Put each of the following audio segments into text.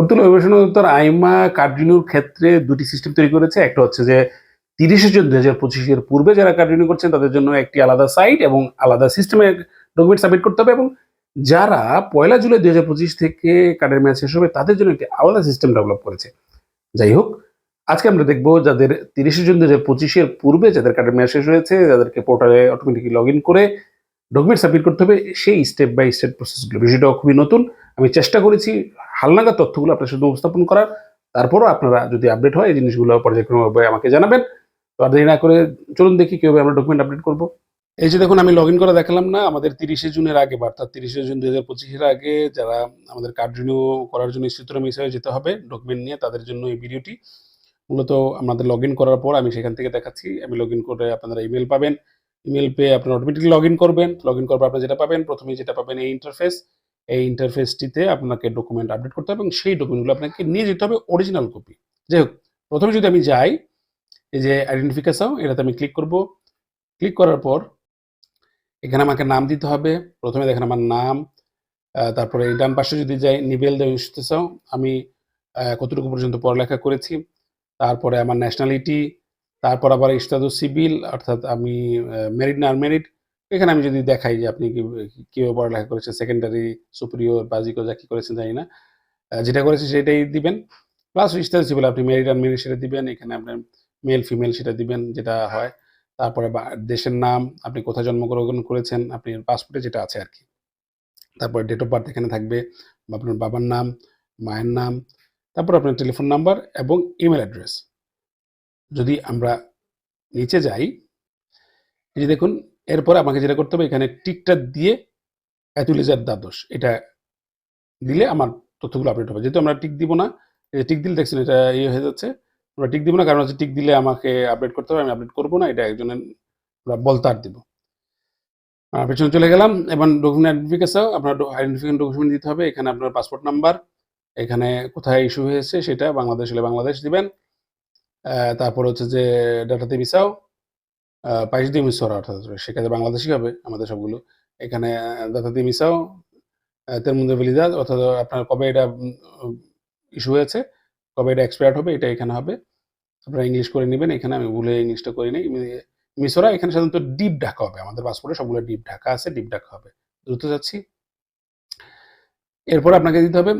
পূর্তুল অভিবাসন অধিদপ্তর আইমা কার্ড ক্ষেত্রে দুটি সিস্টেম তৈরি করেছে। একটা হচ্ছে যে তিরিশে জুন দু হাজার পঁচিশের পূর্বে যারা কার্ড রিনিউ করছেন, তাদের জন্য একটি আলাদা সাইট এবং আলাদা সিস্টেমে ডকুমেন্ট সাবমিট করতে হবে এবং যারা পয়লা জুলাই দু হাজার পঁচিশ থেকে কার্ডের মেয়াদ শেষ হবে, তাদের জন্য একটি আলাদা সিস্টেম ডেভেলপ করেছে। যাই হোক, আজকে আমরা দেখব যাদের তিরিশে জুন দুই হাজার পঁচিশের পূর্বে যাদের কার্ডের মেয়াদ শেষ হয়েছে, যাদেরকে পোর্টালে অটোমেটিকলি লগ ইন করে ডকুমেন্ট সাবমিট করতে হবে সেই স্টেপ বাই স্টেপ প্রসেসগুলো বিষয়টা খুবই নতুন। আমি চেষ্টা করেছি হালনাগাদ তথ্যগুলো আপনার সাথে উপস্থাপন করার। তারপরও আপনারা যদি আপডেট হয়, এই জিনিসগুলো পর্যায়ক্রমভাবে আমাকে জানাবেন। তো আর দেরি না করে চলুন দেখি কীভাবে আমরা ডকুমেন্ট আপডেট করব। এই যে দেখুন, আমি লগ ইন করে দেখালাম না। আমাদের তিরিশে জুনের আগে অর্থাৎ তিরিশে জুন দু হাজার পঁচিশের আগে যারা আমাদের কার্ড রিনিউ করার জন্য স্থিতরম হিসাবে যেতে হবে ডকুমেন্ট নিয়ে, তাদের জন্য এই ভিডিওটি মূলত আমাদের লগ ইন করার পর আমি সেখান থেকে দেখাচ্ছি। আমি লগ ইন করে আপনারা ইমেল পাবেন। ইমেল পেয়ে আপনারা অটোমেটিকলি লগ ইন করবেন। লগ ইন করার পর আপনারা যেটা পাবেন প্রথমে যেটা পাবেন এই ইন্টারফেস এই ইন্টারফেসটিতে আপনাকে ডকুমেন্ট আপডেট করতে হবে এবং সেই ডকুমেন্টগুলো আপনাকে নিয়ে যেতে হবে অরিজিনাল কপি যাই হোক, প্রথমে যদি আমি যাই, এই যে আইডেন্টিফিকেশন এটাতে আমি ক্লিক করব। ক্লিক করার পর এখানে আমাকে নাম দিতে হবে। প্রথমে দেখেন আমার নাম তারপরে ডান পাশে যদি যাই, নিবেল দেওয়া আমি কতটুকু পর্যন্ত পড়ালেখা করেছি। তারপরে আমার ন্যাশনালিটি তারপর আবার ইস্তাদু সিভিল অর্থাৎ আমি মেরিট না আনমেরিট এখানে আমি যদি দেখাই যে আপনি কি, কীভাবে পড়ালেখা করেছেন সেকেন্ডারি সুপ্রিয়র বাজিকো যা কি করেছেন, জানি না। যেটা করেছি সেটাই দিবেন। প্লাস ইস্তাদু সিভিল আপনি মেরিট আনমেরিট সেটা দিবেন, এখানে আপনার মেল ফিমেল সেটা দিবেন, যেটা হয়। তারপরে বা- দেশের নাম, আপনি কোথায় জন্মগ্রহণ করেছেন, আপনি পাসপোর্টে যেটা আছে আর কি। তারপর ডেট অফ বার্থ এখানে থাকবে, বা আপনার বাবার নাম, মায়ের নাম, তারপর আপনার টেলিফোন নাম্বার এবং ইমেল অ্যাড্রেস যদি আমরা নিচে যাই, এই যে দেখুন, এরপর আমাকে যেটা করতে হবে, এখানে টিকটা দিয়ে অ্যাথুলিজার দ্বাদশ, এটা দিলে আমার তথ্যগুলো আপডেট হবে। যেহেতু আমরা টিক দিব না টিক দিলে দেখছেন এটা ইয়ে হয়ে যাচ্ছে, আমরা টিক দিব না, কারণ হচ্ছে টিক দিলে আমাকে আপডেট করতে হবে, আমি আপডেট করব না, এটা একজনের আমরা বলতার দিব। পেছনে চলে গেলাম এবং ডকুমেন্ট আইডেন্টিফিকেশন আপনার আইডেন্টিফিকেশন ডকুমেন্ট দিতে হবে, এখানে আপনার পাসপোর্ট নাম্বার এখানে কোথায় ইস্যু হয়েছে সেটা বাংলাদেশ হলে বাংলাদেশ দিবেন। তারপর হচ্ছে যে ডাটাতে মিসাও পাইশ দিয়ে মিশর অর্থাৎ সেখানে বাংলাদেশি হবে আমাদের সবগুলো। এখানে ডাটাতে মিসাও তের মধ্যে ভ্যালিদাদ অর্থাৎ আপনার কবে এটা ইস্যু হয়েছে, কবে এটা এক্সপায়ার্ড হবে, এটা এখানে হবে। আপনারা ইংলিশ করে নেবেন, এখানে আমি ভুলে ইংলিশটা করে নিই মি- মিশরা এখানে সাধারণত ডিপ ঢাকা হবে, আমাদের পাসপোর্টে সবগুলো ডিপ ঢাকা আছে ডিপ ঢাকা হবে। দ্রুত যাচ্ছি। এরপর আপনাকে দিতে হবে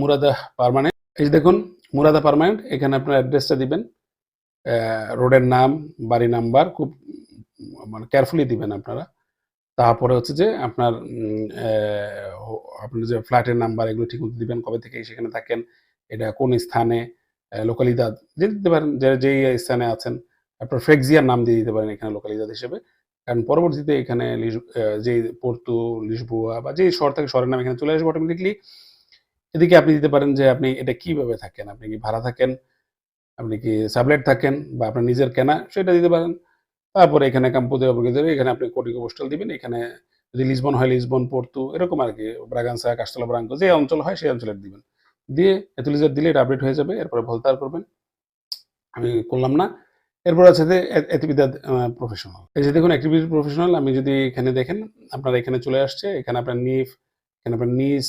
মুরাদা পারমানেন্ট এই দেখুন মুরাদা পারমানেন্ট এখানে আপনার অ্যাড্রেসটা দিবেন রোডের নাম, বাড়ি নাম্বার, খুব মানে কেয়ারফুলি দিবেন আপনারা। তারপরে হচ্ছে যে আপনার আপনার যে ফ্ল্যাটের নাম্বার, এগুলো ঠিক মতো দিবেন কবে থেকে সেখানে থাকেন, এটা কোন স্থানে লোকালিদাদ যে দিতে পারেন, যে, যেই স্থানে আছেন, আপনার ফ্রেক্সিয়ার নাম দিয়ে দিতে পারেন এখানে লোকালিদাদ হিসেবে। কারণ পরবর্তীতে এখানে যে পোর্তু, লিসবুয়া বা যে শহর থেকে, শহরের নাম এখানে চলে আসবে অটোমেটিকলি এদিকে আপনি দিতে পারেন যে আপনি এটা কীভাবে থাকেন? আপনি কি ভাড়া থাকেন? আপনি কি সাবলেট থাকেন? বা আপনার নিজের কেনা, সেটা দিতে পারেন। তারপরে এখানে কাম্পুতে এখানে আপনি কোটিকো পোস্টাল দিবেন। এখানে যদি লিসবন হয়, লিসবন, পর্তু, এরকম আর কি, ব্রাগান্সা, কাস্টলা, ব্রাঙ্কো, যে অঞ্চল হয়, সেই অঞ্চলের দিবেন। দিয়ে এথলিজার দিলে এটা আপডেট হয়ে যাবে, এরপরে ভলতার করবেন। আমি করলাম না। এরপর আছে যে অ্যাক্টিভিটি প্রফেশনাল এই যে দেখুন অ্যাক্টিভিটি প্রফেশনাল আমি যদি এখানে দেখেন, আপনার এখানে চলে আসছে, এখানে আপনার নিফ, এখানে আপনার নিস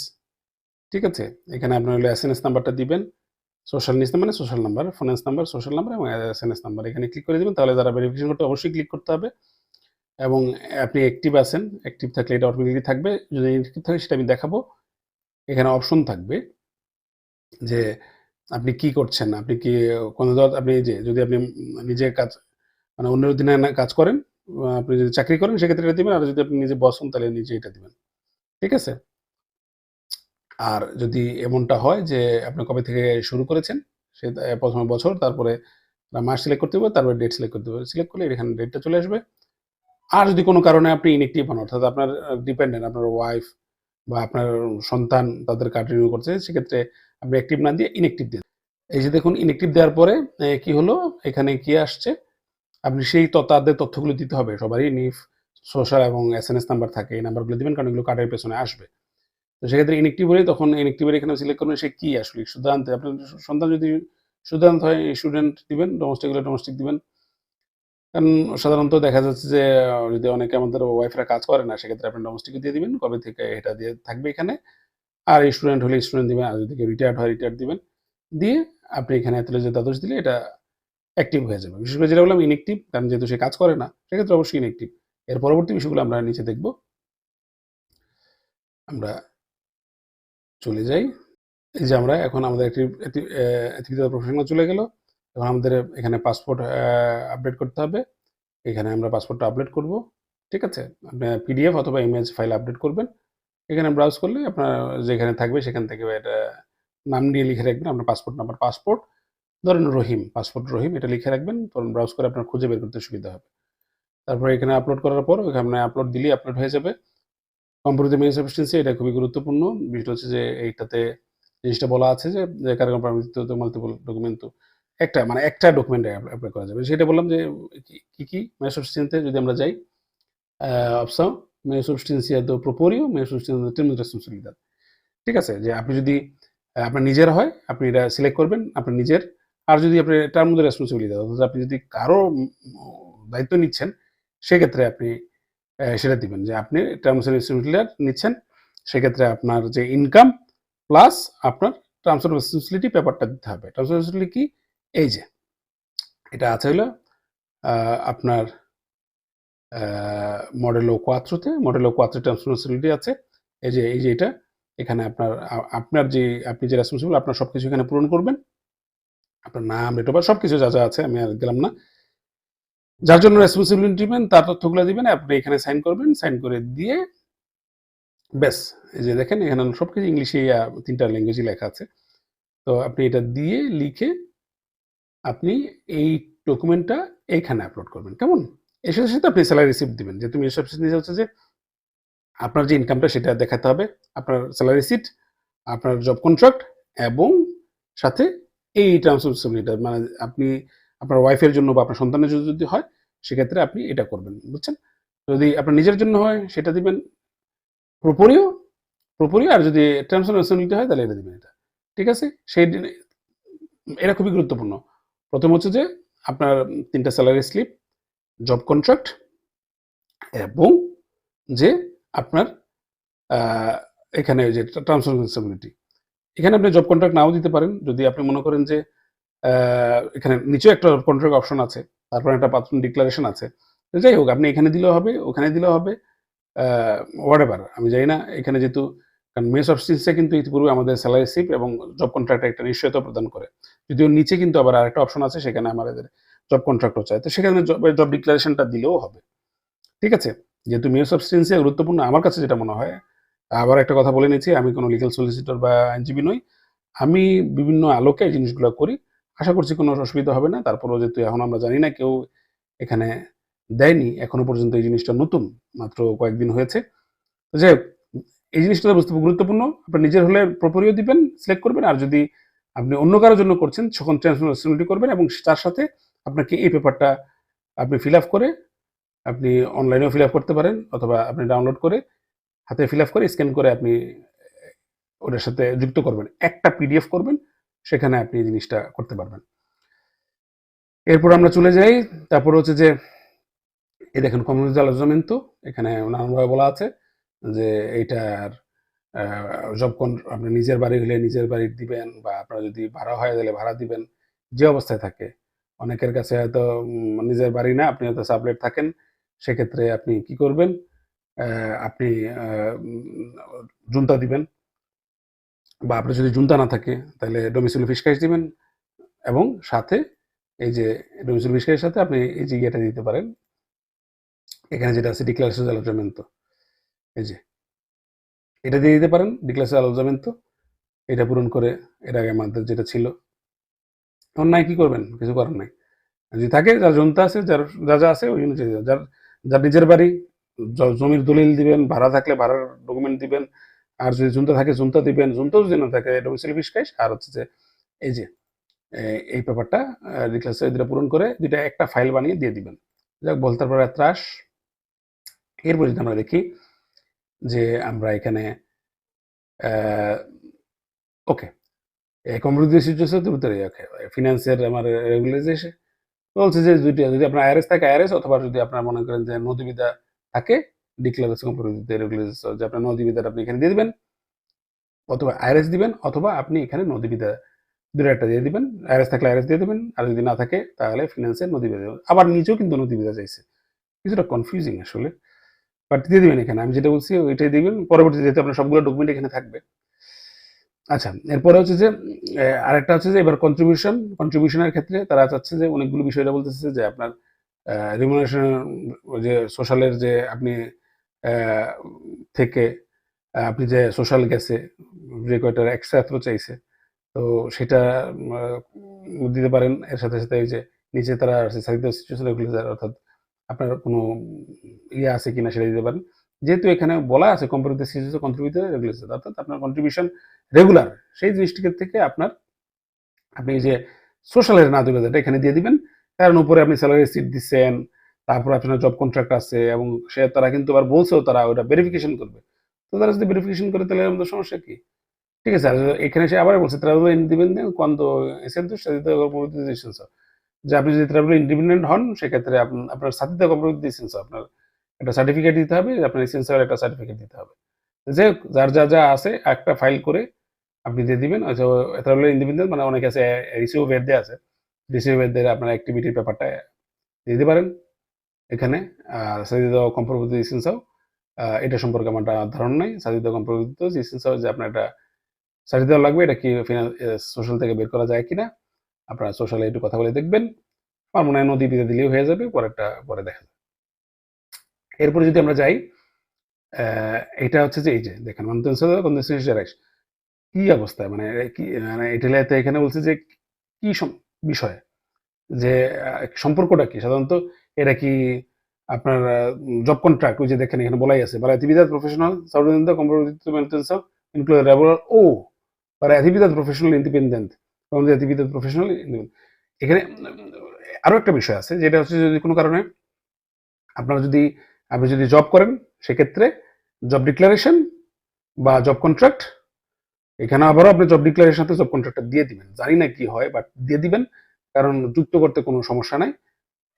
ঠিক আছে? এখানে আপনার হলো এস এন এস নাম্বারটা দিবেন। সোশ্যাল নিস মানে সোশ্যাল নাম্বার ফোনেন্স নাম্বার সোশ্যাল নাম্বার এবং এস এন এস নাম্বার এখানে ক্লিক করে দেবেন, তাহলে যারা ভেরিফিকেশন করতে অবশ্যই ক্লিক করতে হবে। এবং আপনি অ্যাক্টিভ আছেন অ্যাক্টিভ থাকলে এটা অটোমেটিকলি থাকবে। যদি অ্যাক্টিভ থাকে, সেটা আমি দেখাবো। এখানে অপশন থাকবে যে আপনি কি করছেন? আপনি কি, কোনো ধর, আপনি যে, যদি আপনি নিজে কাজ মানে অন্যের অধীনে কাজ করেন আপনি যদি চাকরি করেন, সেক্ষেত্রে এটা দিবেন। আর যদি আপনি নিজে বস হন, তাহলে নিজে এটা দিবেন। ঠিক আছে? আর যদি এমনটা হয় যে আপনি কবে থেকে শুরু করেছেন, সে প্রথমে বছর, তারপরে মাস সিলেক্ট করতে হবে, তারপরে ডেট সিলেক্ট করতে হবে। সিলেক্ট করলে এখানে ডেটটা চলে আসবে। আর যদি কোনো কারণে আপনি ইনএক্টিভ হন, অর্থাৎ আপনার ডিপেন্ডেন্ট আপনার ওয়াইফ বা আপনার সন্তান তাদের কার্ড রিনিউ করছে, সেক্ষেত্রে আপনি অ্যাক্টিভ না দিয়ে ইনএক্টিভ দিন। এই যে দেখুন ইনএক্টিভ দেওয়ার পরে কি হলো? এখানে কি আসছে? আপনি সেই তাদের তথ্যগুলো দিতে হবে। সবারই নিফ সোশ্যাল এবং এস এন এস নাম্বার থাকে, এই নাম্বারগুলো দিবেন, কারণ এগুলো কার্ডের পেছনে আসবে। তো সেক্ষেত্রে ইনএক্টিভ হলে তখন ইনএক্টিভের এখানে সিলেক্ট করবেন সে কি আসলে? সুদান্ত আপনার সন্তান যদি সুদান্ত হয় স্টুডেন্ট দিবেন ডোমেস্টিক হলে ডোমেস্টিক দিবেন। কারণ সাধারণত দেখা যাচ্ছে যে, যদি অনেকে আমাদের ওয়াইফরা কাজ করে না, সেক্ষেত্রে আপনি ডোমেস্টিক দিয়ে দিবেন, কবে থেকে এটা দিয়ে থাকবে এখানে। আর স্টুডেন্ট হলে স্টুডেন্ট দিবেন, আর যদি রিটায়ার্ড হয় রিটায়ার্ড দিবেন। দিয়ে আপনি এখানে এতলে যে দ্বাদশ দিলে এটা অ্যাক্টিভ হয়ে যাবে। বিশেষ করে যেটা বললাম ইনএক্টিভ কারণ যেহেতু সে কাজ করে না, সেক্ষেত্রে অবশ্যই ইনএক্টিভ এর পরবর্তী বিষয়গুলো আমরা নিচে দেখব। আমরা চলে যাই। এই যে আমরা এখন আমাদের একটি প্রফেশনাল চলে গেল। এখন আমাদের এখানে পাসপোর্ট আপডেট করতে হবে। এখানে আমরা পাসপোর্টটা আপডেট করব। ঠিক আছে? আপনি পিডিএফ অথবা ইমেজ ফাইল আপডেট করবেন। এখানে ব্রাউজ করলে আপনার যেখানে থাকবে সেখান থেকে এটা নাম দিয়ে লিখে রাখবেন। আপনার পাসপোর্ট নাম্বার পাসপোর্ট ধরেন রহিম পাসপোর্ট রহিম, এটা লিখে রাখবেন। তখন ব্রাউজ করে আপনার খুঁজে বের করতে সুবিধা হবে। তারপরে এখানে আপলোড করার পর ওখানে আপলোড দিলেই আপলোড হয়ে যাবে। কম্পিউটার মেইন সাবস্টেন্সি এটা খুবই গুরুত্বপূর্ণ। বিষয়টা হচ্ছে যে এইটাতে জিনিসটা বলা আছে যে কারণ মাল্টিপল ডকুমেন্ট একটা মানে একটা ডকুমেন্ট অ্যাপ্লাই করা যাবে। সেটা বললাম যে, কি কি মেয়ে সাবস্টেন্সিতে যদি আমরা যাই অপশন মেয়ে সাবস্টেন্সিয়া তো প্রপোরিও মেয়ে সাবস্টেন্সিয়া রেসপন্সিবিলিটি ঠিক আছে? যে আপনি যদি আপনার নিজের হয়, আপনি এটা সিলেক্ট করবেন, আপনার নিজের। আর যদি আপনি এটার মধ্যে রেসপন্সিবিলিটি অর্থাৎ আপনি যদি কারও দায়িত্ব নিচ্ছেন, সেক্ষেত্রে আপনি সেটা দিবেন যে আপনি টার্মস অ্যান্ড রেসপন্সিবিলিটি নিচ্ছেন, সেক্ষেত্রে আপনার যে ইনকাম প্লাস আপনার টার্মস অ্যান্ড রেসপন্সিবিলিটি পেপারটা দিতে হবে। টার্মস অ্যান্ড কি? এই যে, এটা আছে হলো আপনার মডেলো কোয়াত্রোতে ও কোয়াত্রো টার্মস রেসপন্সিবিলিটি আছে। এই যে এই যে এটা, এখানে আপনার আপনার যে আপনি যে রেসপন্সিবল আপনার সব কিছু এখানে পূরণ করবেন। আপনার নাম ডেট অফ সব কিছু যা যা আছে, আমি আর গেলাম না। যার জন্য রেসপন্সিবিলিটি দিবেন তার তথ্যগুলো দিবেন, আপনি এখানে সাইন করবেন সাইন করে দিয়ে ব্যাস। এই যে দেখেন, এখানে সব কিছু ইংলিশে তিনটা ল্যাঙ্গুয়েজে লেখা আছে। তো আপনি এটা দিয়ে লিখে আপনি এই ডকুমেন্টটা এইখানে আপলোড করবেন। কেমন? এর সাথে সাথে আপনি স্যালারি রিসিপ্ট দিবেন। যে তুমি এসব নিয়ে হচ্ছে যে আপনার যে ইনকামটা সেটা দেখাতে হবে। আপনার স্যালারি রিসিট আপনার জব কন্ট্রাক্ট এবং সাথে এই টার্মস অফ মানে আপনি আপনার ওয়াইফের জন্য বা আপনার সন্তানের জন্য যদি হয়, সেক্ষেত্রে আপনি এটা করবেন, বুঝছেন? যদি আপনার নিজের জন্য হয়, সেটা দিবেন প্রপরিও প্রপরিও, আর যদি টার্মস অফ রেসপন্সিবিলিটি হয়, তাহলে এটা দিবেন এটা, ঠিক আছে? সেই এটা খুবই গুরুত্বপূর্ণ। প্রথম হচ্ছে যে, আপনার তিনটা স্যালারি স্লিপ জব কন্ট্রাক্ট এবং যে আপনার এখানে যে টার্মস অফ রেসপন্সিবিলিটি এখানে আপনি জব কন্ট্রাক্ট নাও দিতে পারেন। যদি আপনি মনে করেন যে এখানে নিচেও একটা কন্ট্রাক্ট অপশন আছে, তারপর একটা পাত্র ডিক্লারেশন আছে। যাই হোক, আপনি এখানে দিলেও হবে, ওখানে দিলেও হবে হোয়াট এভার আমি জানি না, এখানে যেহেতু, কারণ মেস অফিসে কিন্তু ইতিপূর্বে আমাদের স্যালারি স্লিপ এবং জব কন্ট্রাক্ট একটা নিশ্চয়তা প্রদান করে। যদিও নিচে কিন্তু আবার আরেকটা অপশন আছে, সেখানে আমাদের জব কন্ট্রাক্টও চায়। তো সেখানে জব ডিক্লারেশনটা দিলেও হবে। ঠিক আছে? যেহেতু মেস অফ সাবস্টেন্সিয়া গুরুত্বপূর্ণ, আমার কাছে যেটা মনে হয়, আবার একটা কথা বলে নিচ্ছি, আমি কোনো লিগাল সলিসিটর বা আইনজীবী নই, আমি বিভিন্ন আলোকে জিনিসগুলো করি আশা করছি কোনো অসুবিধা হবে না। তারপরেও যেহেতু এখন আমরা জানি না কেউ এখানে দেয়নি। এখনও পর্যন্ত এই জিনিসটা নতুন মাত্র কয়েকদিন হয়েছে। হোক, এই জিনিসটা বুঝতে গুরুত্বপূর্ণ। আপনার নিজের হলে প্রপরিও দিবেন সিলেক্ট করবেন আর যদি আপনি অন্য কারোর জন্য করছেন তখন ট্রান্সফারেবিলিটি করবেন এবং তার সাথে আপনাকে এই পেপারটা আপনি ফিল আপ করে আপনি অনলাইনেও ফিল আপ করতে পারেন অথবা আপনি ডাউনলোড করে হাতে ফিল আপ করে স্ক্যান করে আপনি ওটার সাথে যুক্ত করবেন। একটা পিডিএফ করবেন সেখানে আপনি জিনিসটা করতে পারবেন। এরপর আমরা চলে যাই, তারপর হচ্ছে যে এই দেখেন কমিউনিটি আলোচনামেন্ট এখানে নানানভাবে বলা আছে যে, এইটার জব কোন নিজের বাড়ি হলে নিজের বাড়ি দিবেন বা আপনার যদি ভাড়া হয় তাহলে ভাড়া দিবেন, যে অবস্থায় থাকে। অনেকের কাছে হয়তো নিজের বাড়ি না, আপনি হয়তো সাবলেট থাকেন, সেক্ষেত্রে আপনি কি করবেন? আপনি জুনতা দিবেন। বা আপনার যদি জুনতা না থাকে, তাহলে ডোমিসিল ফিসকাইস দিবেন এবং সাথে এই যে ডোমিসিল ফিসকাইসের সাথে আপনি এই যে ইয়েটা দিতে পারেন। এখানে যেটা আছে ডিক্লারেশন অ্যালোজমেন্টো এই যে এটা দিয়ে দিতে পারেন ডিক্লারেশন অ্যালোজমেন্টো এটা পূরণ করে এর আগে আমাদের যেটা ছিল। এখন নাই, কি করবেন? কিছু করার নাই। যদি থাকে, যার জনতা আছে, যার যা যা আছে, ওই অনুযায়ী যার যার নিজের বাড়ি জমির দলিল দিবেন, ভাড়া থাকলে ভাড়ার ডকুমেন্ট দিবেন আর যদি জুনতা থাকে জুনতা দিবেন জুনতা যদি না থাকে ডোমিসাইল ফিসকাইস আর হচ্ছে যে, এই যে এই পেপারটা ডিক্লারেশন দুটা পূরণ করে দুটা একটা ফাইল বানিয়ে দিয়ে দিবেন। যাক বলতে পারে ত্রাস এরপর যদি আমরা দেখি যে আমরা এখানে ওকে কম্পিউটার ভিতরে ওকে ফিনান্সের আমার রেগুলাইজেশন বলছে যে, দুইটা, যদি আপনার আইআরএস থাকে আইআরএস অথবা যদি আপনার মনে করেন যে নদীবিদা থাকে ডিক্লারেশন কম্পিউটার রেগুলাইজেশন যে আপনার নদীবিদাটা আপনি এখানে দিয়ে দিবেন, অথবা আইআরএস দিবেন, অথবা আপনি এখানে নদীবিদা দুটো একটা দিয়ে দিবেন। আইআরএস থাকলে আইআরএস দিয়ে দেবেন, আর যদি না থাকে, তাহলে ফিনান্সের নদীবিদা দেবেন আবার নিচেও কিন্তু নদী নদীবিদা চাইছে। কিছুটা কনফিউজিং আসলে। বাট দিয়ে দিবেন এখানে। আমি যেটা বলছি, ওইটাই দিবেন। পরবর্তীতে যেহেতু আপনার সবগুলো ডকুমেন্ট এখানে থাকবে। আচ্ছা এরপরে হচ্ছে যে আরেকটা হচ্ছে যে, এবার কন্ট্রিবিউশন কন্ট্রিবিউশনের ক্ষেত্রে তারা চাচ্ছে যে, অনেকগুলো বিষয়টা বলতেছে যে, আপনার রিমুনারেশন যে সোশ্যালের যে, আপনি থেকে আপনি যে সোশ্যাল যে কয়টার এক্সট্রা এত চাইছে, তো সেটা দিতে পারেন। এর সাথে সাথে এই যে নিচে তারা সিচুয়েশন রেগুলেটর অর্থাৎ আপনার কোনো ইয়ে আছে কিনা সেটা দিতে পারেন। যেহেতু এখানে বলা আছে কম্পিউটার সিচুয়েশন কন্ট্রিবিউটর রেগুলেটর অর্থাৎ আপনার কন্ট্রিবিউশন রেগুলার সেই জিনিসটিকে থেকে আপনার, আপনি যে সোশ্যালের না দেবেন এখানে দিয়ে দিবেন। কারণ উপরে আপনি স্যালারি সিট দিচ্ছেন তারপর আপনার জব কন্ট্রাক্ট আছে এবং সে তারা কিন্তু আবার বলছেও তারা ওটা ভেরিফিকেশন করবে। তো তারা যদি ভেরিফিকেশন করে তাহলে আমাদের সমস্যা কি? ঠিক আছে এখানে সে আবার বলছে ট্রাভেল ইন্ডিপেন্ডেন্ট কম্পিটিশন যে আপনি যদি ট্রাভেল ইন্ডিপেন্ডেন্ট হন, সেক্ষেত্রে আপ- আপনার সাথে কম্পিটিশন আপনার একটা সার্টিফিকেট দিতে হবে, আপনার এসেন্সিয়াল একটা সার্টিফিকেট দিতে হবে। যে যার যা যা আছে, একটা ফাইল করে আপনি দিয়ে দিবেন। ট্রাভেল ইন্ডিপেন্ডেন্ট মানে অনেক আছে রিসিভ বেদ আছে। রিসিভ বেদের আপনার অ্যাক্টিভিটির ব্যাপারটা দিয়ে দিতে পারেন। এখানে সাদিদ কম্পিউটার এসেন্সিয়াল এটা সম্পর্কে আমার ধারণা নাই। সাদিদ কম্পিউটার এসেন্সিয়াল যে আপনার একটা দেওয়া লাগবে, এটা কি সোশ্যাল থেকে বের করা যায় কিনা? আপনারা সোশ্যালে একটু কথা বলে দেখবেন। আমার মনে হয় নদী দিতে দিলেও হয়ে যাবে, পরেরটা, পরে দেখা যাবে। এরপরে যদি আমরা যাই এটা হচ্ছে যে এই যে, দেখেন কি অবস্থা? মানে কি মানে ইটালিয়াতে এখানে বলছে যে কি বিষয়? যে সম্পর্কটা কি? সাধারণত এটা কি আপনার জব কন্ট্রাক্ট ওই যে দেখেন এখানে বলাই আছে para actividad professional maintenance include laboral o para actividad professional independent from the actividad professional এখানে উম, আরও একটা বিষয় আছে যেটা হচ্ছে যদি কোনো কারণে আপনারা যদি আপনি যদি জব করেন সেক্ষেত্রে জব ডিক্লারেশন বা জব কন্ট্রাক্ট এখানে আবারও আপনি জব ডিক্লারেশন সাথে জব কন্ট্রাক্টটা দিয়ে দিবেন। জানি না কি হয় বাট দিয়ে দিবেন কারণ যুক্ত করতে কোনো সমস্যা নাই।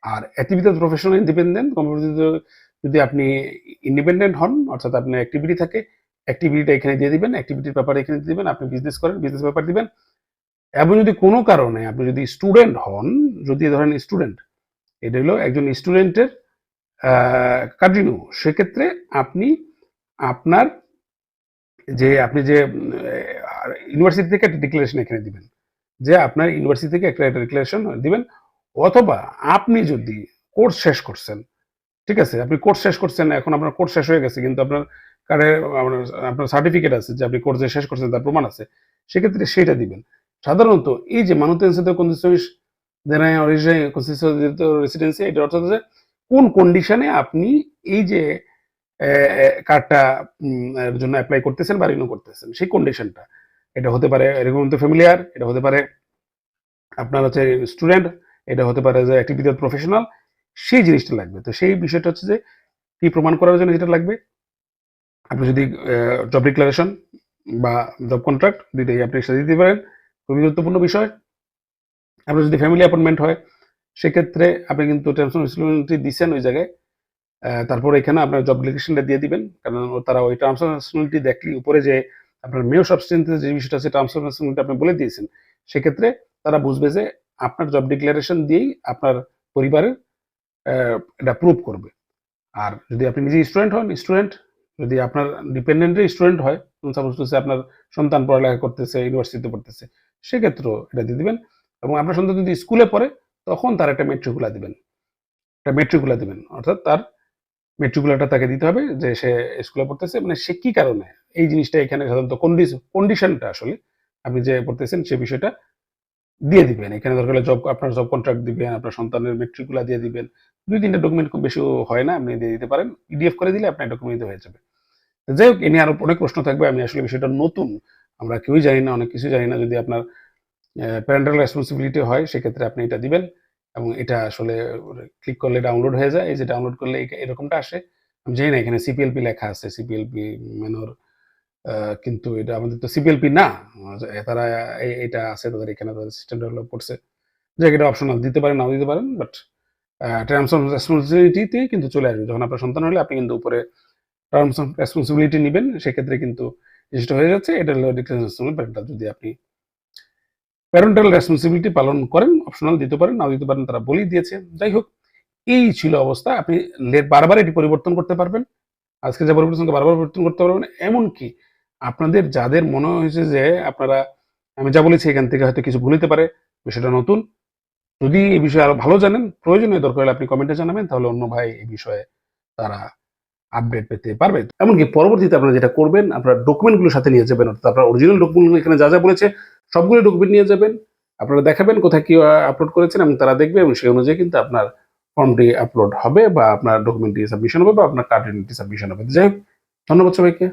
আর অ্যাক্টিভিটি প্রফেশনাল ইন্ডিপেন্ডেন্ট যদি আপনি ইন্ডিপেন্ডেন্ট হন, অর্থাৎ আপনার অ্যাক্টিভিটি থাকে অ্যাক্টিভিটিটা এখানে দিয়ে দিবেন অ্যাক্টিভিটির ব্যাপারে এখানে দিয়ে দিবেন, আপনি বিজনেস করেন বিজনেস ব্যাপার দিবেন। এবং যদি কোনো কারণে আপনি যদি স্টুডেন্ট হন, যদি ধরেন স্টুডেন্ট এটা হলো একজন স্টুডেন্টের কন্টিনিউ সেক্ষেত্রে আপনি আপনার যে আপনি যে ইউনিভার্সিটি থেকে একটা ডিক্লারেশন এখানে দিবেন, যে আপনার ইউনিভার্সিটি থেকে একটা ডিক্লারেশন দিবেন অথবা আপনি যদি কোর্স শেষ করছেন, ঠিক আছে? আপনি কোর্স শেষ করছেন, এখন আপনার কোর্স শেষ হয়ে গেছে, কিন্তু আপনার কারে আপনার সার্টিফিকেট আছে যে আপনি কোর্স শেষ করছেন তার প্রমাণ আছে, সেক্ষেত্রে সেটা দিবেন। সাধারণত এই যে মানুতেন্সিতে কন্ডিশনিস রেসিডেন্সি হচ্ছে কোন কন্ডিশনে আপনি এই যে কার্ডটা জন্য অ্যাপ্লাই করতেছেন বা রিনিউ করতেছেন, সেই কন্ডিশনটা এটা হতে পারে, এরকম তো ফ্যামিলিয়ার এটা হতে পারে আপনার হচ্ছে স্টুডেন্ট এটা হতে পারে যে অ্যাক্টিভিটি প্রফেশনাল সেই জিনিসটা লাগবে। তো সেই বিষয়টা হচ্ছে যে, কি প্রমাণ করার জন্য যেটা লাগবে? আপনি যদি জব ডিক্লারেশন বা জব কন্ট্রাক্ট দুইটাই আপনি সেটা দিতে পারেন, খুবই গুরুত্বপূর্ণ বিষয়। আপনার যদি ফ্যামিলি অ্যাপয়েন্টমেন্ট হয়, সেক্ষেত্রে আপনি কিন্তু রেসপন্সিবিলিটি দিচ্ছেন ওই জায়গায় তারপর এখানে আপনার জব ডিক্লারেশনটা দিয়ে দিবেন। কারণ তারা ওই রেসপন্সিবিলিটি দেখলি উপরে যে আপনার মেয় সাবস্টেন্সের যে বিষয়টা আছে রেসপন্সিবিলিটি আপনি বলে দিয়েছেন, সেক্ষেত্রে তারা বুঝবে যে আপনার জব ডিক্লারেশন দিয়েই আপনার পরিবারের এটা প্রুভ করবে। আর যদি আপনি নিজে স্টুডেন্ট হন স্টুডেন্ট যদি আপনার ডিপেন্ডেন্টের স্টুডেন্ট হয় সাপোজ টু আপনার সন্তান পড়ালেখা করতেছে ইউনিভার্সিটিতে পড়তেছে, সেক্ষেত্রেও এটা দিয়ে দিবেন। এবং আপনার সন্তান যদি স্কুলে পড়ে, তখন তার একটা মেট্রিকুলা দিবেন। একটা মেট্রিকুলা দিবেন। অর্থাৎ তার মেট্রিকুলাটা তাকে দিতে হবে যে সে স্কুলে পড়তেছে। মানে সে কি কারণে? এই জিনিসটা এখানে সাধারণত কন্ডিশনটা আসলে আপনি যে পড়তেছেন সে বিষয়টা দিয়ে দিবেন। এখানে দরকার জব আপনার জব কন্ট্রাক্ট দিবেন, আপনার সন্তানের মেট্রিকুলা দিয়ে দিবেন। দুই, তিনটা ডকুমেন্ট খুব বেশি হয় না, আপনি দিয়ে দিতে পারেন। পিডিএফ করে দিলে আপনার ডকুমেন্ট হয়ে যাবে। যাই হোক, এ নিয়ে আরও অনেক প্রশ্ন থাকবে। আমি আসলে বিষয়টা নতুন, আমরা কেউই জানি না, অনেক কিছু জানি না। যদি আপনার প্যারেন্টাল রেসপন্সিবিলিটি হয়, সেক্ষেত্রে আপনি এটা দিবেন এবং এটা আসলে ক্লিক করলে ডাউনলোড হয়ে যায়। এই যে ডাউনলোড করলে এরকমটা আসে। আমি জানি না, এখানে সিপিএলপি লেখা আছে। সিপিএলপি মেনর কিন্তু এটা আমাদের তো সিপিএলপি না। তারা এটা আছে, তাদের এখানে তাদের সিস্টেম ডেভেলপ করছে। যে এটা অপশনাল দিতে পারেন, নাও দিতে পারেন বাট টার্মস অফ রেসপন্সিবিলিটিতে কিন্তু চলে আসবে। যখন আপনার সন্তান হলে আপনি কিন্তু উপরে টার্মস অফ রেসপন্সিবিলিটি নেবেন, সেক্ষেত্রে কিন্তু জিনিসটা হয়ে যাচ্ছে। এটা হলো ডিক্লারেশন যদি আপনি প্যারেন্টাল রেসপন্সিবিলিটি পালন করেন অপশনাল দিতে পারেন, নাও দিতে পারেন, তারা বলেই দিয়েছে। যাই হোক, এই ছিল অবস্থা। আপনি বারবার এটি পরিবর্তন করতে পারবেন। আজকে যা পরিবর্তন বারবার পরিবর্তন করতে পারবেন, এমনকি আপনাদের যাদের মনে হয়েছে যে আপনারা, আমি যা বলেছি এখান থেকে হয়তো কিছু ভুলিতে পারে, বিষয়টা নতুন। যদি এই বিষয়ে আরও ভালো জানেন, প্রয়োজনীয় দরকার হলে আপনি কমেন্টে জানাবেন, তাহলে অন্য ভাই এই বিষয়ে তারা আপডেট পেতে পারবে। এমনকি পরবর্তীতে আপনারা যেটা করবেন, আপনার ডকুমেন্টগুলো সাথে নিয়ে যাবেন, অর্থাৎ আপনার অরিজিনাল ডকুমেন্টগুলো এখানে যা যা বলেছে, সবগুলো ডকুমেন্ট নিয়ে যাবেন। আপনারা দেখাবেন কোথায় কি আপলোড করেছেন এবং তারা দেখবে এবং সেই অনুযায়ী কিন্তু আপনার ফর্মটি আপলোড হবে বা আপনার ডকুমেন্টটি সাবমিশন হবে বা আপনার কার্ড সাবমিশন হবে। যাই হোক, ধন্যবাদ সবাইকে।